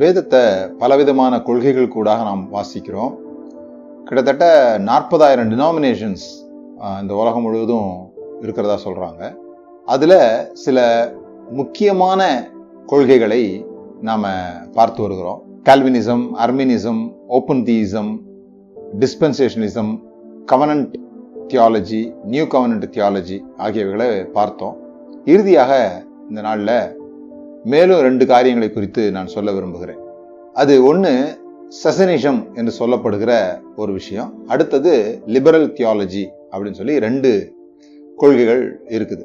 வேதத்தை பலவிதமான கொள்கைகள் கூடாக நாம் வாசிக்கிறோம். கிட்டத்தட்ட நாற்பதாயிரம் டினாமினேஷன்ஸ் இந்த உலகம் முழுவதும் இருக்கிறதா சொல்கிறாங்க அதில் சில முக்கியமான கொள்கைகளை நாம் பார்த்து வருகிறோம். Calvinism Arminianism open theism dispensationalism covenant theology new covenant theology ஆகியவைகளை பார்த்தோம். இறுதியாக இந்த நாளில் மேலும் ரெண்டு காரியங்களை குறித்து நான் சொல்ல விரும்புகிறேன். அது ஒன்று சசனிஷம் என்று சொல்லப்படுகிற ஒரு விஷயம். அடுத்தது லிபரல் தியாலஜி அப்படின்னு சொல்லி ரெண்டு கொள்கைகள் இருக்குது.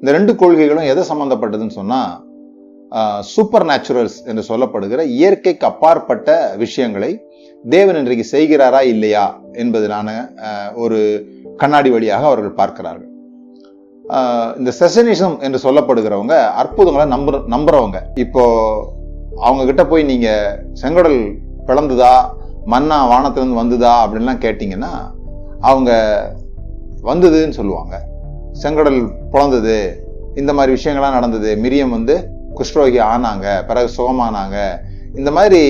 இந்த ரெண்டு கொள்கைகளும் எதை சம்பந்தப்பட்டதுன்னு சொன்னா சூப்பர் நேச்சுரல்ஸ் என்று சொல்லப்படுகிற இயற்கைக்கு அப்பாற்பட்ட விஷயங்களை தேவன் இன்றைக்கு செய்கிறாரா இல்லையா என்பதனான ஒரு கண்ணாடி வழியாக அவர்கள் பார்க்கிறார்கள். இந்த செசனிசம் என்று சொல்லப்படுகிறவங்க அற்புதங்களை நம்புற நம்புறவங்க. இப்போ அவங்க கிட்ட போய் நீங்க செங்கடல் பிளந்துதா மண்ணா வானத்திலிருந்து வந்துதா அப்படின்லாம் கேட்டீங்கன்னா அவங்க வந்ததுன்னு சொல்லுவாங்க. செங்கடல் பிளந்தது இந்த மாதிரி விஷயங்கள்லாம் நடந்தது மிரியம் வந்து குஷ்ரோகி ஆனாங்க பிறகு சுகமானாங்க. இந்த மாதிரி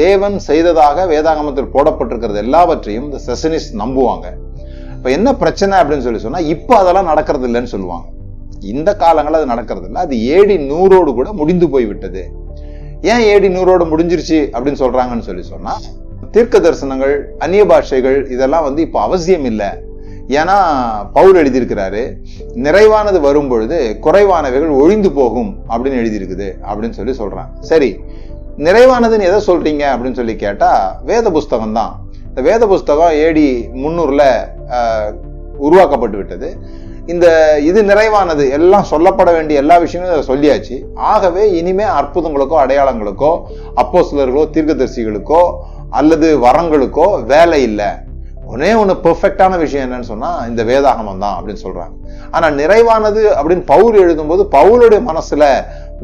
தேவன் செய்ததாக வேதாகமத்தில் போடப்பட்டிருக்கிறது எல்லாவற்றையும் இந்த செசனிஸ் நம்புவாங்க. இப்போ என்ன பிரச்சனை அப்படின்னு சொல்லி சொன்னால் இப்போ அதெல்லாம் நடக்கிறது இல்லைன்னு சொல்லுவாங்க. இந்த காலங்களில் அது நடக்கிறது இல்லை. அது ஏடி நூறோடு கூட முடிந்து போய் விட்டது. ஏன் ஏடி நூறோடு முடிஞ்சிருச்சு அப்படின்னு சொல்றாங்கன்னு சொல்லி சொன்னால் தீர்க்க தரிசனங்கள் அந்நிய பாஷைகள் இதெல்லாம் வந்து இப்போ அவசியம் இல்லை. ஏன்னா பவுல் எழுதியிருக்கிறாரு நிறைவானது வரும் பொழுது குறைவானவைகள் ஒழிந்து போகும் அப்படின்னு எழுதியிருக்குது அப்படின்னு சொல்லி சொல்றாங்க. சரி நிறைவானதுன்னு எதை சொல்றீங்க? அப்படின்னு சொல்லி கேட்டா வேத புஸ்தகம் தான் இந்த வேத புஸ்தகம் ஏடி முன்னூறுல உருவாக்கப்பட்டு விட்டது இந்த இது நிறைவானது எல்லாம் சொல்லப்பட வேண்டிய எல்லா விஷயங்களும் சொல்லியாச்சு. ஆகவே இனிமே அற்புதங்களுக்கோ அடையாளங்களுக்கோ அப்போ சிலர்களோ தீர்க்கதரிசிகளுக்கோ அல்லது வரங்களுக்கோ வேலை இல்லை. ஒன்னே ஒன்று பெர்ஃபெக்டான விஷயம் என்னன்னு சொன்னால் இந்த வேதாகமம் தான் அப்படின்னு சொல்கிறாங்க ஆனால் நிறைவானது அப்படின்னு பவுல் எழுதும்போது பவுலுடைய மனசில்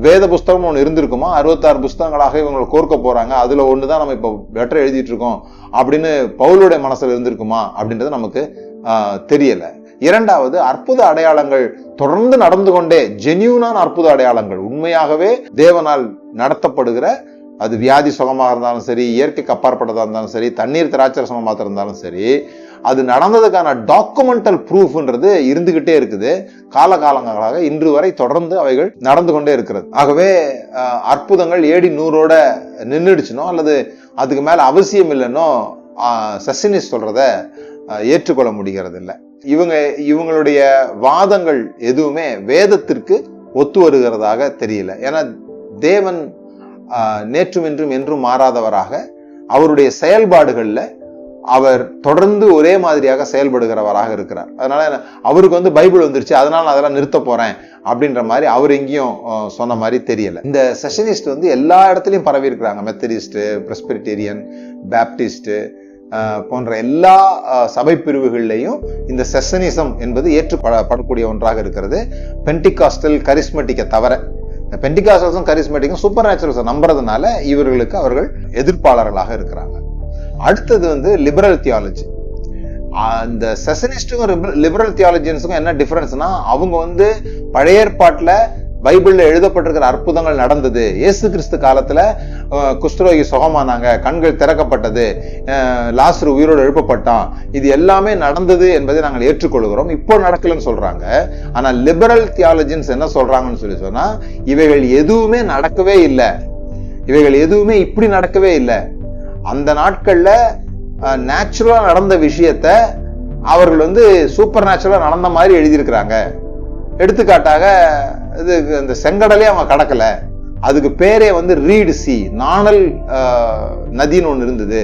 வேத புஸ்தகம் ஒன்று இருந்திருக்குமா? அறுபத்தாறு புஸ்தகங்களாக இவங்களை கோர்க்க போறாங்க. அதுல தான் நம்ம இப்போ லெட்டர் எழுதிட்டு இருக்கோம் அப்படின்னு பவுலுடைய மனசுல இருந்திருக்குமா அப்படின்றது நமக்கு தெரியல. இரண்டாவது அற்புத அடையாளங்கள் தொடர்ந்து நடந்து கொண்டே ஜென்யூனான அற்புத அடையாளங்கள். உண்மையாகவே தேவனால் நடத்தப்படுகிற அது வியாதி சுகமாக இருந்தாலும் சரி இயற்கைக்கு அப்பாற்பட்டதாக இருந்தாலும் சரி தண்ணீர் திராட்சரசமாக இருந்தாலும் சரி அது நடந்ததுக்கான டாக்குமெண்டல் ப்ரூஃப்ன்றது இருந்துகிட்டே இருக்குது. காலகாலங்களாக இன்று வரை தொடர்ந்து அவைகள் நடந்து கொண்டே இருக்கிறது. ஆகவே அற்புதங்கள் ஏடி நூறோட நின்றுடுச்சுனோ அல்லது அதுக்கு மேல அவசியம் இல்லைன்னோ சசினிஸ் சொல்றத ஏற்றுக்கொள்ள முடிகிறது இல்லை இவங்க இவங்களுடைய வாதங்கள் எதுவுமே வேதத்திற்கு ஒத்து வருகிறதாக தெரியல. ஏன்னா தேவன் நேற்றும் இன்றும் என்றும் மாறாதவராக அவருடைய செயல்பாடுகளில் அவர் தொடர்ந்து ஒரே மாதிரியாக செயல்படுகிறவராக இருக்கிறார். அதனால அவருக்கு வந்து பைபிள் வந்துருச்சு அதனால நான் அதெல்லாம் நிறுத்த போறேன் அப்படின்ற மாதிரி அவர் எங்கேயும் சொன்ன மாதிரி தெரியல. இந்த செஷனிஸ்ட் வந்து எல்லா இடத்துலையும் பரவி இருக்கிறாங்க. மெத்தடிஸ்ட் பிரஸ்பிரிட்டேரியன் பேப்டிஸ்ட் போன்ற எல்லா சபை பிரிவுகள்லையும் இந்த செஷனிசம் என்பது ஏற்றுப்படக்கூடிய ஒன்றாக இருக்கிறது. பென்டிகாஸ்டல் கரிஸ்மெட்டிக்கை தவிர இந்த பென்டிகாஸ்டல்ஸும் கரிஸ்மெட்டிக்கும் சூப்பர் நேச்சுரல்ஸை நம்புறதுனால இவர்களுக்கு அவர்கள் எதிர்ப்பாளர்களாக இருக்கிறாங்க. அடுத்தது வந்து லிபரல் தியாலஜி அந்த செசனிஸ்டுக்கும் லிபரல் தியாலஜின்ஸுக்கும் என்ன டிஃபரன்ஸ்னா அவங்க வந்து பழைய ஏற்பாட்டில் பைபிள்ல எழுதப்பட்டிருக்கிற அற்புதங்கள் நடந்தது. இயேசு கிறிஸ்து காலத்துல குஷ்டரோகி சுகமானாங்க கண்கள் திறக்கப்பட்டது லாஸ்ரு உயிரோடு எழுப்பப்பட்டான். இது எல்லாமே நடந்தது என்பதை நாங்கள் ஏற்றுக்கொள்கிறோம். இப்போ நடக்கலன்னு சொல்றாங்க. ஆனா லிபரல் தியாலஜின்ஸ் என்ன சொல்றாங்கன்னு சொல்லி சொன்னா இவைகள் எதுவுமே நடக்கவே இல்லை. இவைகள் எதுவுமே இப்படி நடக்கவே இல்லை. அந்த நாட்கள்ல நேச்சுரலா நடந்த விஷயத்த அவர்கள் வந்து சூப்பர் நேச்சுரலா நடந்த மாதிரி எழுதியிருக்கிறாங்க. எடுத்துக்காட்டாக இது இந்த செங்கடலே அவங்க கடக்கல. அதுக்கு பேரே வந்து ரீடு சி நாணல் நதின்னு ஒன்று இருந்தது.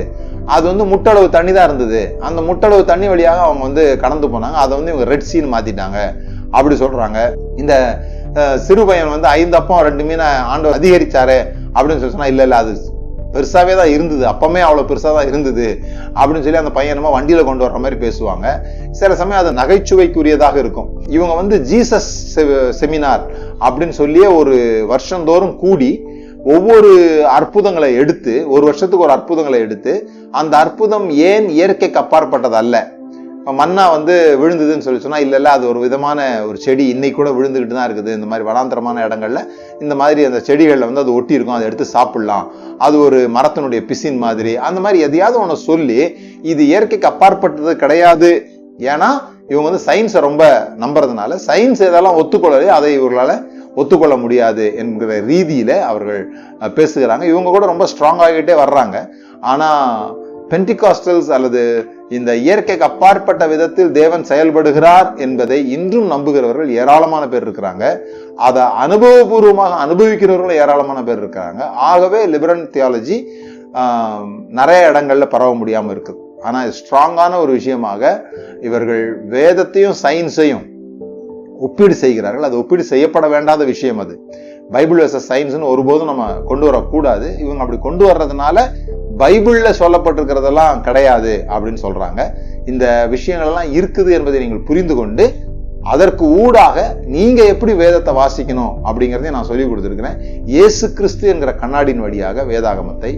அது வந்து முட்டளவு தண்ணி தான் இருந்தது. அந்த முட்டளவு தண்ணி வழியாக அவங்க வந்து கடந்து போனாங்க. அதை வந்து இவங்க ரெட் சீன்னு மாத்திட்டாங்க. அப்படி சொல்றாங்க. இந்த சிறு பையன் வந்து ஐந்து அப்பம் ரெண்டு மீனை ஆண்டு அதிகரிச்சாரு அப்படின்னு சொல்லி சொன்னா இல்ல இல்ல அது பெருசாகவே தான் இருந்தது. அப்பமே அவ்வளோ பெருசாக தான் இருந்தது அப்படின்னு சொல்லி அந்த பையனமா வண்டியில் கொண்டு வர்ற மாதிரி பேசுவாங்க. சில சமயம் அது நகைச்சுவைக்குரியதாக இருக்கும். இவங்க வந்து ஜீசஸ் செமினார் அப்படின்னு சொல்லியே ஒரு வருஷந்தோறும் கூடி ஒவ்வொரு அற்புதங்களை எடுத்து ஒரு வருஷத்துக்கு ஒரு அற்புதங்களை எடுத்து அந்த அற்புதம் ஏன் இயற்கைக்கு அப்பாற்பட்டது அல்ல மண்ணா வந்து விழுந்ததுன்னு சொல்லி சொன்னால் இல்லைல்ல அது ஒரு விதமான ஒரு செடி இன்னைக்கு கூட விழுந்துக்கிட்டு தான் இருக்குது. இந்த மாதிரி வனாந்தரமான இடங்கள்ல இந்த மாதிரி அந்த செடிகளில் வந்து அது ஒட்டி இருக்கும் அதை எடுத்து சாப்பிடலாம். அது ஒரு மரத்தினுடைய பிசின் மாதிரி. அந்த மாதிரி எதையாவது ஒன்று சொல்லி இது இயற்கைக்கு அப்பாற்பட்டது கிடையாது. ஏன்னா இவங்க வந்து சயின்ஸை ரொம்ப நம்புறதுனால சயின்ஸ் எதெல்லாம் ஒத்துக்கொள்ளலையோ அதை இவர்களால் ஒத்துக்கொள்ள முடியாது என்கிற ரீதியில் அவர்கள் பேசுகிறாங்க. இவங்க கூட ரொம்ப ஸ்ட்ராங் ஆகிட்டே வர்றாங்க. ஆனால் பென்டிகாஸ்டல்ஸ் அல்லது இந்த இயற்கைக்கு அப்பாற்பட்ட விதத்தில் தேவன் செயல்படுகிறார் என்பதை இன்றும் நம்புகிறவர்கள் ஏராளமான பேர் இருக்கிறாங்க. அதை அனுபவபூர்வமாக அனுபவிக்கிறவர்களும் ஏராளமான பேர் இருக்கிறாங்க. ஆகவே லிபரல் தியாலஜி நிறைய இடங்கள்ல பரவ முடியாமல் இருக்குது. ஆனால் ஸ்ட்ராங்கான ஒரு விஷயமாக இவர்கள் வேதத்தையும் சயின்ஸையும் ஒப்பீடு செய்கிறார்கள். அது ஒப்பீடு செய்யப்பட வேண்டாத விஷயம் அது. பைபிள் வெர்சஸ் சயின்ஸ்னு ஒருபோதும் நம்ம கொண்டு வரக்கூடாது. இவங்க அப்படி கொண்டு வர்றதுனால பைபிள்ல சொல்லப்பட்டிருக்கிறதெல்லாம் கிடையாது அப்படின்னு சொல்றாங்க. இந்த விஷயங்கள் எல்லாம் இருக்குது என்பதை நீங்கள் புரிந்து கொண்டு அதற்கு ஊடாக நீங்க எப்படி வேதத்தை வாசிக்கணும் அப்படிங்கிறதையும் நான் சொல்லி கொடுத்துருக்கிறேன். இயேசு கிறிஸ்து என்கிற கண்ணாடியின் வழியாக வேதாகமத்தை